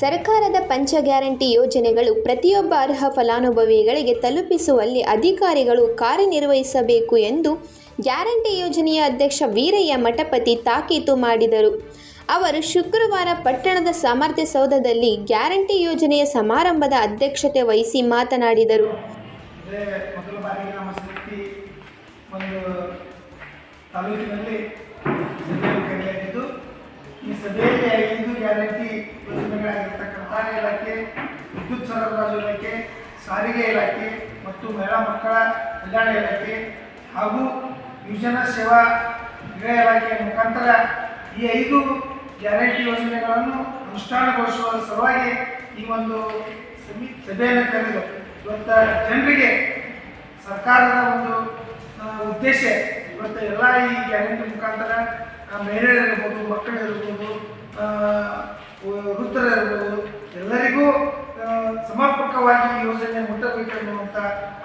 ಸರ್ಕಾರದ ಪಂಚ ಗ್ಯಾರಂಟಿ ಯೋಜನೆಗಳು ಪ್ರತಿಯೊಬ್ಬ ಅರ್ಹ ಫಲಾನುಭವಿಗಳಿಗೆ ತಲುಪಿಸುವಲ್ಲಿ ಅಧಿಕಾರಿಗಳು ಕಾರ್ಯನಿರ್ವಹಿಸಬೇಕು ಎಂದು ಗ್ಯಾರಂಟಿ ಯೋಜನೆಯ ಅಧ್ಯಕ್ಷ ವೀರಯ್ಯ ಮಠಪತಿ ತಾಕೀತು ಮಾಡಿದರು. ಅವರು ಶುಕ್ರವಾರ ಪಟ್ಟಣದ ಸಾಮರ್ಥ್ಯ ಸೌಧದಲ್ಲಿ ಗ್ಯಾರಂಟಿ ಯೋಜನೆಯ ಸಮಾರಂಭದ ಅಧ್ಯಕ್ಷತೆ ವಹಿಸಿ ಮಾತನಾಡಿದರು. ಒಂದು ತಾಲೂಕಿನಲ್ಲಿ ಸಭೆಯನ್ನು ಕರೆಯಲಾಗಿದ್ದು ಈ ಸಭೆಯಲ್ಲಿ ಐದು ಗ್ಯಾರಂಟಿ ಯೋಜನೆಗಳಾಗಿರ್ತಕ್ಕಂಥ ಇಲಾಖೆ, ವಿದ್ಯುತ್ ಸರಬರಾಜು ಇಲಾಖೆ, ಸಾರಿಗೆ ಇಲಾಖೆ ಮತ್ತು ಮಹಿಳಾ ಮಕ್ಕಳ ಕಲ್ಯಾಣ ಇಲಾಖೆ ಹಾಗೂ ಯುವಜನ ಸೇವಾ ಗೃಹ ಇಲಾಖೆಯ ಮುಖಾಂತರ ಈ ಐದು ಗ್ಯಾರಂಟಿ ಯೋಜನೆಗಳನ್ನು ಅನುಷ್ಠಾನಗೊಳಿಸುವ ಸಲುವಾಗಿ ಈ ಒಂದು ಸಮಿ, ಸಭೆಯನ್ನು ಕರೆದು ಇವತ್ತು ಜನರಿಗೆ ಸರ್ಕಾರದ ಒಂದು ಉದ್ದೇಶ. ಇವತ್ತು ಎಲ್ಲ ಈ ಗ್ಯಾರಂಟಿ ಮುಖಾಂತರ ಮಹಿಳೆಯರಿರ್ಬೋದು, ಮಕ್ಕಳಿರ್ಬೋದು ವೃತ್ತರಿರ್ಬೋದು ಎಲ್ಲರಿಗೂ ಸಮರ್ಪಕವಾಗಿ ಯೋಜನೆ ಮುಟ್ಟಬೇಕು ಎನ್ನುವಂಥ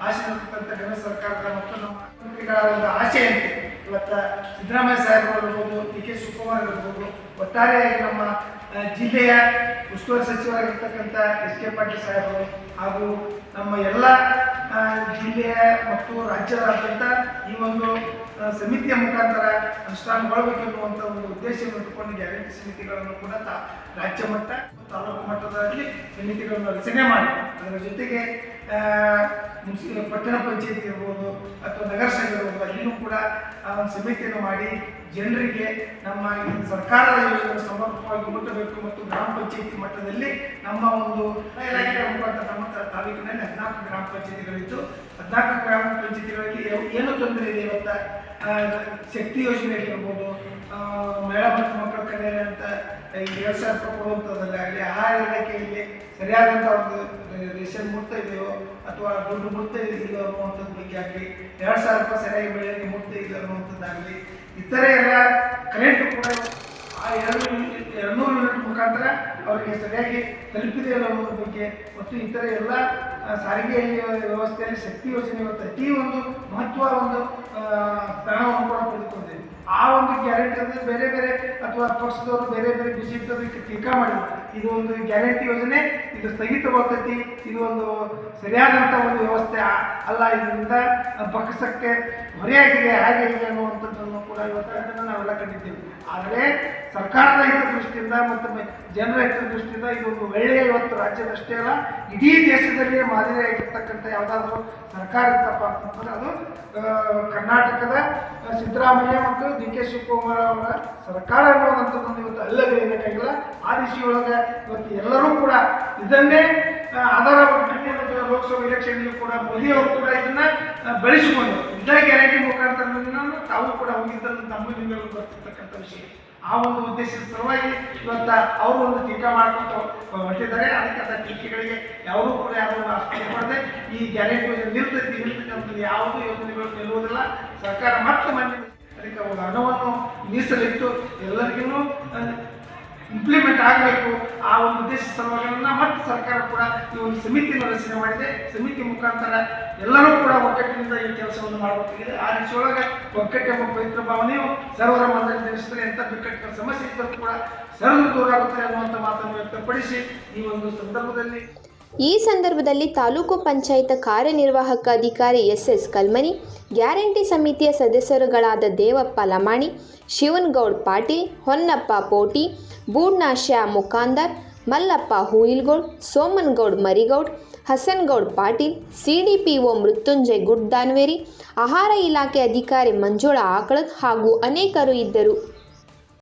ಆಸೆ ಇರತಕ್ಕಂಥ ಕೇಂದ್ರ ಸರ್ಕಾರದ ಮತ್ತು ನಮ್ಮ ಮಂತ್ರಿಗಳ ಒಂದು ಆಸೆಯಂತೆ ಇವತ್ತು ಸಿದ್ದರಾಮಯ್ಯ ಸಾಹೇಬರು ಇರ್ಬೋದು ಡಿ ಕೆ ಶಿವಕುಮಾರ್ ಇರ್ಬೋದು ಒಟ್ಟಾರೆಯಾಗಿ ನಮ್ಮ ಜಿಲ್ಲೆಯ ಉಸ್ತುವಾರಿ ಸಚಿವರಾಗಿರ್ತಕ್ಕಂಥ ಎಸ್ ಕೆ ಪಾಟೀಲ್ ಸಾಹೇಬರು ಹಾಗೂ ನಮ್ಮ ಎಲ್ಲ ಮತ್ತು ರಾಜ್ಯದಾದ್ಯಂತ ಈ ಒಂದು ಸಮಿತಿಯ ಮುಖಾಂತರ ಅನುಷ್ಠಾನಗೊಳ್ಳಬೇಕು ಎನ್ನುವಂಥ ಒಂದು ಉದ್ದೇಶವನ್ನು ಇಟ್ಟುಕೊಂಡು ಗ್ಯಾರಂಟಿ ಸಮಿತಿಗಳನ್ನು ಕೂಡ ರಾಜ್ಯ ಮಟ್ಟ ತಾಲೂಕು ಮಟ್ಟದಲ್ಲಿ ಸಮಿತಿಗಳನ್ನು ರಚನೆ ಮಾಡಿ. ಅದರ ಜೊತೆಗೆ ಪಟ್ಟಣ ಪಂಚಾಯತಿ ಇರ್ಬೋದು ಅಥವಾ ನಗರಸಭೆ ಅಲ್ಲಿನೂ ಕೂಡ ಒಂದು ಸಮಿತಿಯನ್ನು ಮಾಡಿ ಜನರಿಗೆ ನಮ್ಮ ಸರ್ಕಾರದ ಯೋಜನೆ ಸಮರ್ಪಕವಾಗಿ ಮುಟ್ಟಬೇಕು ಮತ್ತು ಗ್ರಾಮ ಪಂಚಾಯತಿ ಮಟ್ಟದಲ್ಲಿ ನಮ್ಮ ಒಂದು ಇಲಾಖೆಯ ಮುಖಾಂತರ ತಾಲೂಕಿನಲ್ಲಿ ಹದಿನಾಲ್ಕು ಗ್ರಾಮ ಪಂಚಾಯಿತಿಗಳಿತ್ತು. ಹದಿನಾಲ್ಕು ಗ್ರಾಮ ಪಂಚಾಯತಿಗಳಲ್ಲಿ ಏನು ತೊಂದರೆ ಇದೆ ಅಂತ ಶಕ್ತಿ ಯೋಜನೆ ಇರ್ಬೋದು ಮಹಿಳಾ ಮತ್ತು ಮಕ್ಕಳ ಕಲ್ಯಾಣ ಅಂತ ಎರಡು ಸಾವಿರ ರೂಪಾಯಿ ಕೊಡುವಂಥದ್ದಲ್ಲಿ ಆಗಲಿ ಆ ಇಲಾಖೆಯಲ್ಲಿ ಸರಿಯಾದಂಥ ಒಂದು ರೇಷನ್ ಮುಟ್ತಾ ಇದೆಯೋ ಅಥವಾ ದುಡ್ಡು ಮುಟ್ತಾ ಇದೆಯೋ ಅನ್ನುವಂಥದ್ದು ಬಗ್ಗೆ ಆಗಲಿ, ಎರಡು ಸಾವಿರ ರೂಪಾಯಿ ಸರಿಯಾಗಿ ಬೆಳೆಯೋಕ್ಕೆ ಮುಟ್ತಾ ಇಲ್ಲ ಅನ್ನುವಂಥದ್ದಾಗಲಿ ಇತರೆ ಎಲ್ಲ ಕರೆಂಟ್ ಕೂಡ ಆ ಎರಡು ಎರಡು ಯೂನಿಟ್ ಮುಖಾಂತರ ಅವರಿಗೆ ಸರಿಯಾಗಿ ತಲುಪಿದೆ ಅನ್ನೋದ್ರ ಬಗ್ಗೆ ಮತ್ತು ಇತರ ಎಲ್ಲ ಸಾರಿಗೆ ವ್ಯವಸ್ಥೆಯಲ್ಲಿ ಶಕ್ತಿ ಯೋಜನೆ ಇವತ್ತು ಅತಿ ಒಂದು ಮಹತ್ವ ಒಂದು ಸ್ಥಾನವನ್ನು ಕೂಡ ಪಡೆದುಕೊಂಡಿದೆ. ಆ ಒಂದು ಗ್ಯಾರಂಟಿ ಅಂದರೆ ಬೇರೆ ಬೇರೆ ಅಥವಾ ಪಕ್ಷದವರು ಬೇರೆ ಬೇರೆ ಬಿಜೆಪಿ ಟೀಕಾ ಮಾಡಿದ್ರು. ಇದು ಒಂದು ಗ್ಯಾರಂಟಿ ಯೋಜನೆ, ಇದು ಸ್ಥಗಿತವಾಗ್ತೈತಿ ಇದು ಒಂದು ಸರಿಯಾದಂಥ ಒಂದು ವ್ಯವಸ್ಥೆ ಅಲ್ಲ. ಇದರಿಂದ ಪಕ್ಷಕ್ಕೆ ಹೊರೆಯಾಗಿದೆ ಹಾಗೆ ಇದೆ ಅನ್ನುವಂಥದ್ದನ್ನು ಕೂಡ ಇವತ್ತು ನಾವೆಲ್ಲ ಕಂಡಿದ್ದೇವೆ. ಆದರೆ ಸರ್ಕಾರದ ಹಿತದೃಷ್ಟಿಯಿಂದ ಮತ್ತು ಮ- ದೃಷ್ಟಿಯಿಂದ ಇದೊಂದು ಒಳ್ಳೆಯ ಇವತ್ತು ರಾಜ್ಯದಷ್ಟೇ ಅಲ್ಲ, ಇಡೀ ದೇಶದಲ್ಲಿ ಮಾದರಿಯಾಗಿರ್ತಕ್ಕಂಥ ಯಾವುದಾದ್ರೂ ಸರ್ಕಾರ ಇತ್ತಪ್ಪ ಅಂತಂದ್ರೆ ಅದು ಕರ್ನಾಟಕದ ಸಿದ್ದರಾಮಯ್ಯ ಮತ್ತು ಡಿ ಕೆ ಶಿವಕುಮಾರ್ ಅವರ ಸರ್ಕಾರ ಅನ್ನುವಂಥದ್ದನ್ನು ಇವತ್ತು ಅಲ್ಲದೆ ಬೇಕಾಗಿಲ್ಲ ಆ ದಿಶೆಯೊಳಗೆ ಇವತ್ತು ಎಲ್ಲರೂ ಕೂಡ ಇದನ್ನೇ ಆಧಾರ ಲೋಕಸಭಾ ಎಲೆಕ್ಷನ್ಗೂ ಕೂಡ ಮೋದಿ ಅವರು ಕೂಡ ಇದನ್ನ ಬೆಳೆಸಿಕೊಂಡು ಇದೇ ಗ್ಯಾರಂಟಿ ಮುಖಾಂತರ ತಾವು ಕೂಡ ಹೋಗಿದ್ದನ್ನು ನಮ್ಮ ನಿಮಗೆ ಬರ್ತಿರ್ತಕ್ಕಂಥ ವಿಷಯ. ಆ ಒಂದು ಉದ್ದೇಶದ ಸಲುವಾಗಿ ಇವತ್ತ ಅವರು ಒಂದು ಟೀಕಾ ಮಾಡ್ಕೊಂಡು ಹೊರಟಿದ್ದಾರೆ. ಅದಕ್ಕೆ ಅಂತ ಟೀಕೆಗಳಿಗೆ ಯಾರೂ ಕೂಡ ಯಾರು ಆಸ್ಪತ್ರೆ ಮಾಡದೆ ಈ ಗ್ಯಾರಂಟಿ ಯೋಜನೆ ನಿಲ್ತೈತಿ ನಿಲ್ತಕ್ಕಂಥದ್ದು ಯಾವುದೂ ಯೋಜನೆಗಳು ನಿಲ್ಲುವುದಿಲ್ಲ. ಸರ್ಕಾರ ಮತ್ತೆ ಮಾಡಿ ಅದಕ್ಕೆ ಒಂದು ಹಣವನ್ನು ಮೀಸಲಿಟ್ಟು ಎಲ್ಲರಿಗೂ ಇಂಪ್ಲಿಮೆಂಟ್ ಆಗಬೇಕು ಆ ಒಂದು ಉದ್ದೇಶ ಸಲುವಾಗಿ ಮತ್ತೆ ಸರ್ಕಾರ ಕೂಡ ಈ ಒಂದು ಸಮಿತಿಯನ್ನು ರಚನೆ ಮಾಡಿದೆ. ಸಮಿತಿ ಮುಖಾಂತರ ಎಲ್ಲರೂ ಕೂಡ ಒಗ್ಗಟ್ಟಿನಿಂದ ಈ ಕೆಲಸವನ್ನು ಮಾಡಬೇಕಾಗಿದೆ. ಆ ರೀತಿಯೊಳಗೆ ಒಗ್ಗಟ್ಟು ಎಂಬ ಪವಿತ್ರ ಭಾವನೆಯು ಸರ್ವರ ಮನದಲ್ಲಿ ತಿಳಿಸಿದರೆ ಎಂಥ ಬಿಕ್ಕಟ್ಟಿನ ಸಮಸ್ಯೆ ಇದ್ದರೂ ಕೂಡ ಸರ್ವ ದೂರ ಆಗುತ್ತೆ ಅನ್ನುವಂಥ ಮಾತನ್ನು ವ್ಯಕ್ತಪಡಿಸಿ ಈ ಒಂದು ಸಂದರ್ಭದಲ್ಲಿ ಈ ಸಂದರ್ಭದಲ್ಲಿ ತಾಲೂಕು ಪಂಚಾಯತ್ ಕಾರ್ಯನಿರ್ವಾಹಕ ಅಧಿಕಾರಿ ಎಸ್ ಎಸ್ ಕಲ್ಮನಿ, ಗ್ಯಾರಂಟಿ ಸಮಿತಿಯ ಸದಸ್ಯರುಗಳಾದ ದೇವಪ್ಪ ಲಮಾಣಿ, ಶಿವನಗೌಡ್ ಪಾಟೀಲ್, ಹೊನ್ನಪ್ಪ ಪೋಟಿ ಬೂಡ್ನ ಶ್ಯಾ ಮುಖಾಂದರ್, ಮಲ್ಲಪ್ಪ ಹೂಯಿಲ್ಗೌಡ್ ಸೋಮನ್ಗೌಡ್ ಮರಿಗೌಡ್, ಹಸನ್ಗೌಡ್ ಪಾಟೀಲ್, ಸಿಡಿಪಿಒ ಮೃತ್ಯುಂಜಯ್ ಗುಡ್ದಾನ್ವೇರಿ ಆಹಾರ ಇಲಾಖೆ ಅಧಿಕಾರಿ ಮಂಜುಳಾ ಆಕಳದ್ ಹಾಗೂ ಅನೇಕರು ಇದ್ದರು.